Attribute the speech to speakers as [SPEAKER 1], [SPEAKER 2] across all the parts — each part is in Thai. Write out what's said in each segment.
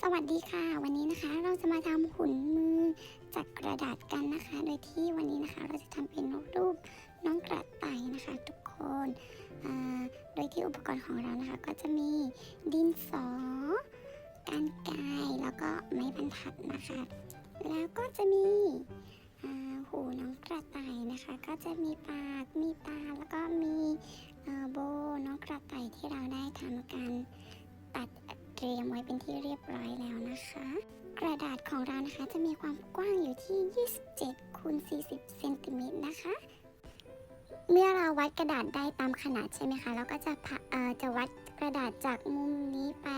[SPEAKER 1] สวัสดีค่ะ วันนี้นะคะเราจะมาทำหุ่นมือจากกระดาษกันนะคะ โดยที่วันนี้นะคะเราจะทำเป็นรูปน้องกระต่ายนะคะ ทุกคนโดยที่อุปกรณ์ของเรานะคะ ก็จะมีดินสอการไกแล้วก็ไม้บรรทัดนะคะ แล้วก็จะมีหูน้องกระต่ายนะคะ ก็จะมีปากมีตา เรานะคะ จะมีความกว้างอยู่ที่ 27คูณ40เซนติเมตรนะคะ เมื่อเราวัดกระดาษได้ตามขนาดใช่ไหมคะ เราก็จะพะเอ่อจะวัดกระดาษจากมุมนี้ไป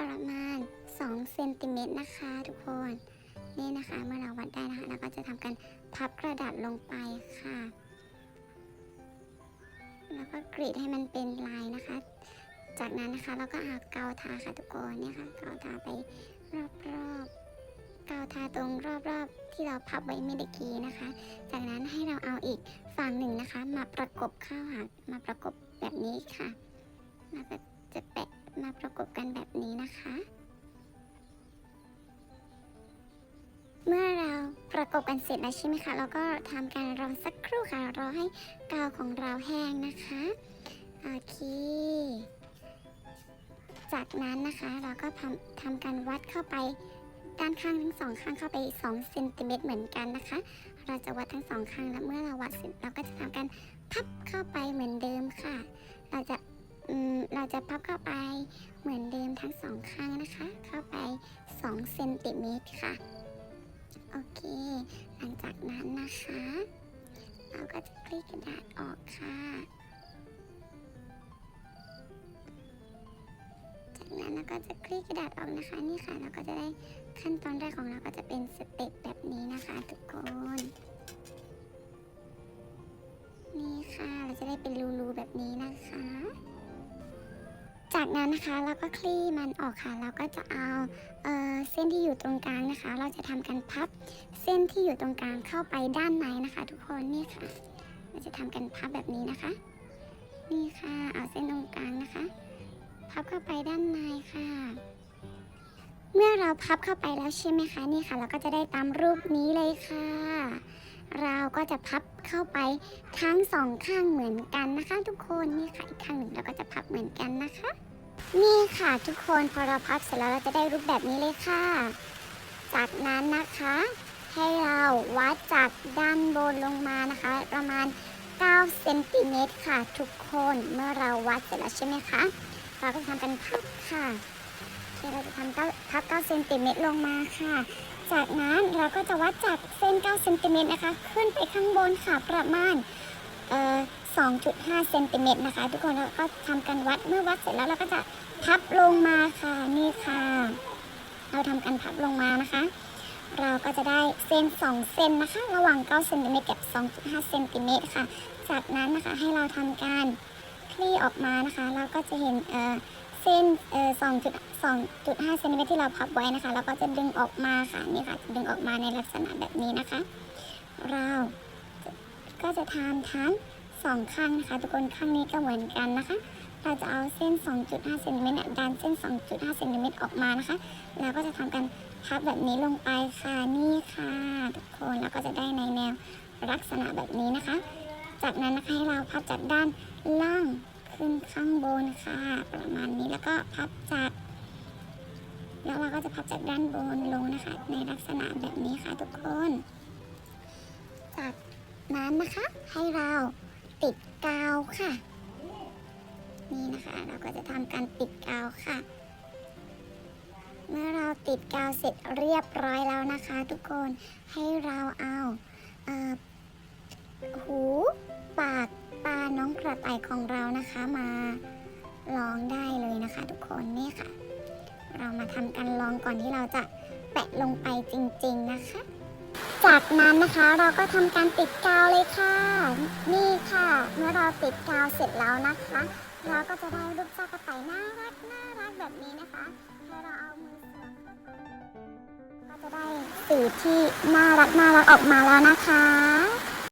[SPEAKER 1] ประมาณ2เซนติเมตรนะคะทุกคนนี่นะคะเมื่อเราวัดได้นะคะเราก็จะทำการพับกระดาษลงไปค่ะ แล้วก็กรีดให้มันเป็นลายนะคะ จากนั้นนะคะเราก็เอากาวทาค่ะทุกคนเนี่ยค่ะกาวทาไปรอบๆ กาวทาตรงรอบๆ ที่เราพับไว้เมื่อกี้นะคะ จากนั้นให้เราเอาอีกฝั่งหนึ่งนะคะ มาประกบเข้าหามาประกบแบบนี้ค่ะแล้วก็จะแปะมาประกบกันแบบนี้นะคะ เมื่อเราประกบกันเสร็จแล้วใช่ไหมคะเราก็ทำการรอสักครู่ค่ะรอให้กาวของเราแห้งนะคะโอเคจากนั้นนะคะเราก็ทำทำการวัดเข้าไป ด้านข้างทั้งสองข้างเข้าไป2เซนติเมตรเหมือนกันนะคะ เราจะวัดทั้งสองข้างแล้วเมื่อเราวัดเสร็จเราก็จะทำการพับเข้าไปเหมือนเดิมค่ะ เราจะเราจะพับเข้าไปเหมือนเดิมทั้งสองข้างนะคะ เข้าไป2เซนติเมตรค่ะ โอเค หลังจากนั้นนะคะ เราก็จะคลี่กระดาษออกค่ะ จากนั้นเราก็จะคลี่กระดาษออกนะคะนี่ค่ะเราก็จะได้ขั้นตอนแรกของเราก็จะเป็นสเต็ปแบบนี้นะคะทุกคนนี่ค่ะเราจะได้เป็นรูๆแบบนี้นะคะ จากนั้นนะคะเราก็คลี่มันออกค่ะ เราก็จะเอาเออเส้นที่อยู่ตรงกลางนะคะ เราจะทำการพับเส้นที่อยู่ตรงกลางเข้าไปด้านในนะคะ ทุกคนนี่ค่ะ เราจะทำการพับแบบนี้นะคะ นี่ค่ะเอาเส้นตรงกลางนะคะ พับเข้าไปด้านในค่ะ เมื่อเราพับเข้าไปแล้วใช่ไหมคะนี่ค่ะ เราก็จะได้ตามรูปนี้เลยค่ะ เราก็จะพับเข้าไปทั้งสองข้างเหมือนกันนะคะ ทุกคนนี่ค่ะอีกข้างหนึ่งเราก็จะพับเหมือนกันนะคะ นี่ค่ะทุกคนพอเราพับเสร็จแล้วเราจะได้รูปแบบนี้เลยค่ะ จากนั้นนะคะให้เราวัดจากด้านบนลงมานะคะ ประมาณ9เซนติเมตรค่ะทุกคนเมื่อเราวัดเสร็จแล้วใช่ไหมคะ เราก็ทำกันพับค่ะโอเคเราจะทำเก้าพับ9เซนติเมตรลงมาค่ะ จากนั้นเราก็จะวัดจากเส้น9เซนติเมตรนะคะ ขึ้นไปข้างบนค่ะประมาณเอ่อ2.5เซนติเมตรนะคะ ทุกคนแล้วก็ทำกันวัดเมื่อวัดเสร็จแล้วเราก็จะพับลงมาค่ะนี่ค่ะ เราทำกันพับลงมานะคะ เราก็จะได้เส้น 2 เส้นนะคะ ระหว่าง9เซนติเมตรกับ 2.5เซนติเมตรค่ะ จากนั้นนะคะให้เราทำการ คลี่ออกมานะคะ เราก็จะเห็นเอ่อเส้นเอ่อสองจุดสองจุดห้าเซนติเมตรที่เราพับไว้นะคะ เราก็จะดึงออกมาค่ะนี่ค่ะดึงออกมาในลักษณะแบบนี้นะคะ เราก็จะทำทั้งสองข้างนะคะทุกคนข้างนี้ก็เหมือนกันนะคะ เราจะเอาเส้น 2.5เซนติเมตรดันเส้น 2.5เซนติเมตรออกมานะคะ แล้วก็จะทำการพับแบบนี้ลงไปค่ะนี่ค่ะ ทุกคนแล้วก็จะได้ในแนวลักษณะแบบนี้นะคะ จากนั้นนะคะให้เราพับจากด้านล่างขึ้นข้างบนค่ะ ประมาณนี้แล้วก็พับจาก แล้วเราก็จะพับจากด้านบนลงนะคะ ในลักษณะแบบนี้ค่ะทุกคน จากนั้นนะคะให้เราติดกาวค่ะ นี่นะคะเราก็จะทำการติดกาวค่ะ เมื่อเราติดกาวเสร็จเรียบร้อยแล้วนะคะ ทุกคนให้เราเอาหู ปากตาน้องกระต่ายของเรานะคะมาลองได้เลยนะคะ ทุกคนนี่ค่ะ เรามาทำกันลองก่อนที่เราจะแปะลงไปจริง ๆนะคะ จากนั้นนะคะเราก็ทำการติดกาวเลยค่ะ นี่ค่ะ เมื่อเราติดกาวเสร็จแล้วนะคะ เราก็จะได้รูปเจ้ากระต่ายน่ารักน่ารักแบบนี้นะคะให้เราเอามือสวมเข้าไปก็จะได้สีที่น่ารักน่ารักออกมาแล้วนะคะ